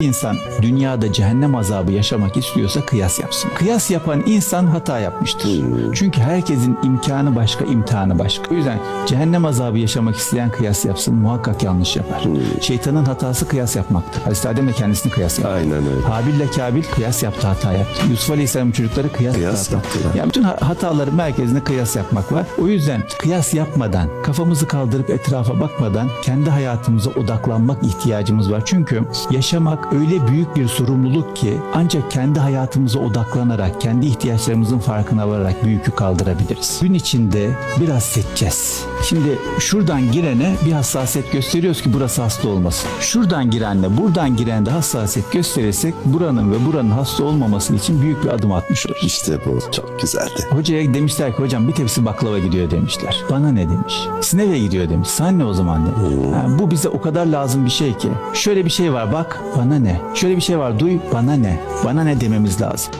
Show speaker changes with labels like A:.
A: İnsan dünyada cehennem azabı yaşamak istiyorsa kıyas yapsın. Kıyas yapan insan hata yapmıştır. Çünkü herkesin imkanı başka, imtihanı başka. O yüzden cehennem azabı yaşamak isteyen kıyas yapsın muhakkak yanlış yapar. Şeytanın hatası kıyas yapmaktır. Hazreti Adem de kendisini kıyas yaptı.
B: Aynen öyle.
A: Habil ile Kabil kıyas yaptı hata yaptı. Yusuf Aleyhisselam'ın çocukları kıyas,
B: Kıyas
A: yaptı.
B: yaptılar.
A: Yani bütün ha- hataların merkezinde kıyas yapmak var. O yüzden kıyas yapmadan, kafamızı kaldırıp etrafa bakmadan kendi hayatımıza odaklanmak ihtiyacımız var. Çünkü yaşamak öyle büyük bir sorumluluk ki ancak kendi hayatımıza odaklanarak, kendi ihtiyaçlarımızın farkına vararak bu yükü kaldırabiliriz. Gün içinde biraz seçeceğiz. Şimdi şuradan girene bir hassasiyet gösteriyoruz ki burası hasta olmasın. Şuradan girenle buradan giren de hassasiyet gösterirsek buranın ve buranın hasta olmaması için büyük bir adım atmış oluruz.
B: İşte bu. Çok güzeldi.
A: Hocaya demişler ki hocam bir tepsi baklava gidiyor demişler. Bana ne demiş. Sineve gidiyor demiş. Sen ne o zaman demiş. Ha, bu bize o kadar lazım bir şey ki. Şöyle bir şey var bak bana ne. Şöyle bir şey var duy bana ne. Bana ne dememiz lazım.